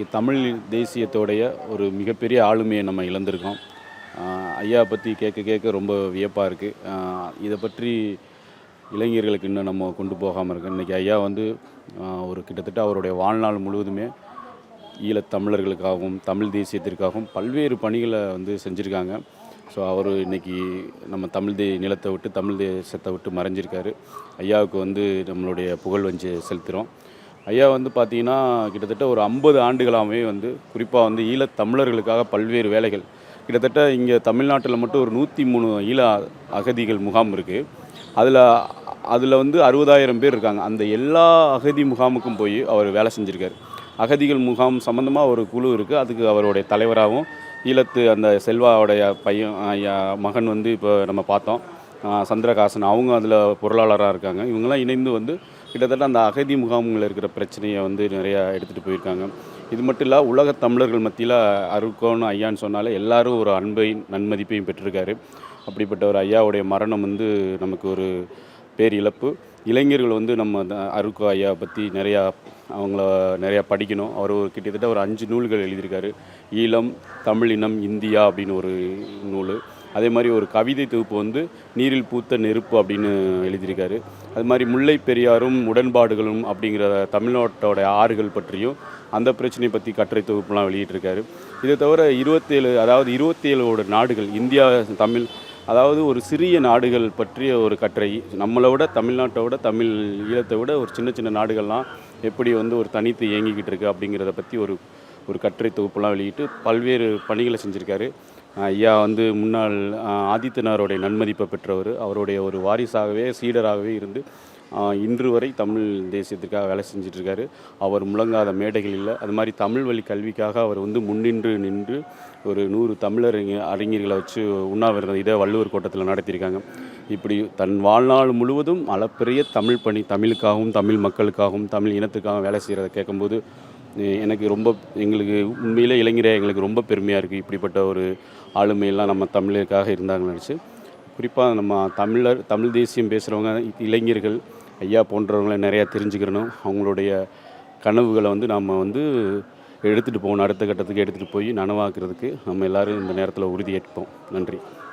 இன்றைக்கி தமிழ் தேசியத்தோடைய ஒரு மிகப்பெரிய ஆளுமையை நம்ம இழந்திருக்கோம். ஐயா பற்றி கேட்க கேட்க ரொம்ப வியப்பாக இருக்குது இதை பற்றி இளைஞர்களுக்கு இன்னும் நம்ம கொண்டு போகாமல் இருக்கோம் இன்றைக்கி ஐயா வந்து ஒரு கிட்டத்தட்ட அவருடைய வாழ்நாள் முழுவதுமே ஈழத் தமிழர்களுக்காகவும் தமிழ் தேசியத்திற்காகவும் பல்வேறு பணிகளை வந்து செஞ்சுருக்காங்க. ஸோ அவர் இன்னைக்கு நம்ம தமிழ் தே நிலத்தை விட்டு தமிழ் தேசத்தை விட்டு மறைஞ்சிருக்காரு. ஐயாவுக்கு வந்து நம்மளுடைய புகழ் வஞ்சு செலுத்துகிறோம் ஐயா வந்து பார்த்தீங்கன்னா கிட்டத்தட்ட ஒரு ஐம்பது ஆண்டுகளாகவே வந்து குறிப்பாக வந்து ஈழத் தமிழர்களுக்காக பல்வேறு வேலைகள். கிட்டத்தட்ட இங்கே தமிழ்நாட்டில் மட்டும் ஒரு நூற்றி மூணு ஈழ அகதிகள் முகாம் இருக்குது அதில் அதில் வந்து அறுபதாயிரம் பேர் இருக்காங்க. அந்த எல்லா அகதி முகாமுக்கும் போய் அவர் வேலை செஞ்சுருக்காரு. அகதிகள் முகாம் சம்மந்தமாக ஒரு குழு இருக்குது அதுக்கு அவருடைய தலைவராகவும் ஈழத்து அந்த செல்வாவுடைய பையன் மகன் வந்து இப்போ நம்ம பார்த்தோம். சந்திரகாசன் அவங்க அதில் பொருளாளராக இருக்காங்க. இவங்கெல்லாம் இணைந்து வந்து கிட்டத்தட்ட அந்த அகதி முகாம்களில் இருக்கிற பிரச்சனையை வந்து நிறையா எடுத்துகிட்டு போயிருக்காங்க. இது மட்டும் இல்லை உலக தமிழர்கள் மத்தியில் அருக்கோன்னு ஐயான்னு சொன்னாலே எல்லாரும் ஒரு அன்பையும் நன்மதிப்பையும் பெற்றிருக்காரு. அப்படிப்பட்ட ஒரு ஐயாவுடைய மரணம் வந்து நமக்கு ஒரு பேர் இழப்பு. இளைஞர்கள் வந்து நம்ம த- அருக்கோ ஐயா பற்றி நிறையா அவங்கள நிறையா படிக்கணும். அவர் ஒரு கிட்டத்தட்ட ஒரு அஞ்சு நூல்கள் எழுதியிருக்காரு. ஈழம் தமிழ் இனம் இந்தியா அப்படின்னு ஒரு நூல். அதே மாதிரி ஒரு கவிதை தொகுப்பு வந்து நீரில் பூத்த நெருப்பு அப்படின்னு எழுதியிருக்காரு. அது மாதிரி முல்லை பெரியாரும் உடன்பாடுகளும் அப்படிங்கிற தமிழ்நாட்டோட ஆறுகள் பற்றியும் அந்த பிரச்சனையை பற்றி கட்டுரை தொகுப்புலாம் வெளியிட்டிருக்காரு. இதை தவிர இருபத்தேழு அதாவது இருபத்தேழோட நாடுகள் இந்தியா தமிழ் அதாவது ஒரு சிறிய நாடுகள் பற்றிய ஒரு கட்டுரை. நம்மளை விட தமிழ்நாட்டை விட தமிழ் ஈழத்தை விட ஒரு சின்ன சின்ன நாடுகள்லாம் எப்படி வந்து ஒரு தனித்து இயங்கிக்கிட்டு இருக்கு அப்படிங்கிறத பற்றி ஒரு ஒரு கட்டுரை தொகுப்புலாம் வெளியிட்டு பல்வேறு பணிகளை செஞ்சுருக்காரு. ஐயா வந்து முன்னாள் ஆஹ், ஆதித்தனாருடைய நன்மதிப்பை பெற்றவர். அவருடைய ஒரு வாரிசாகவே சீடராகவே இருந்து இன்று வரை தமிழ் தேசியத்திற்காக வேலை செஞ்சிட்ருக்காரு. அவர் முழங்காத மேடைகள் இல்லை. அது மாதிரி தமிழ் வழி கல்விக்காக அவர் வந்து முன்னின்று நின்று ஒரு நூறு தமிழர் அறிஞர்களை வச்சு உண்ணாவிரதம் இதை வள்ளுவர் கோட்டத்தில் நடத்தியிருக்காங்க. இப்படி தன் வாழ்நாள் முழுவதும் அளப்பெரிய தமிழ் பணி தமிழுக்காகவும் தமிழ் மக்களுக்காகவும் தமிழ் இனத்துக்காகவும் வேலை செய்கிறத கேட்கும்போது எனக்கு ரொம்ப எங்களுக்கு உண்மையிலே இளைஞரே எங்களுக்கு ரொம்ப பெருமையாக இருக்குது இப்படிப்பட்ட ஒரு ஆளுமையெல்லாம் நம்ம தமிழருக்காக இருந்தாங்கன்னு நினச்சி. குறிப்பாக நம்ம தமிழர் தமிழ் தேசியம் பேசுகிறவங்க இளைஞர்கள் ஐயா போன்றவங்களை நிறையா தெரிஞ்சுக்கிறணும். அவங்களுடைய கனவுகளை வந்து நாம் வந்து எடுத்துகிட்டு போகணும். அடுத்த கட்டத்துக்கு எடுத்துகிட்டு போய் நனவாக்குறதுக்கு நம்ம எல்லோரும் இந்த நேரத்தில் உறுதியேற்போம். நன்றி.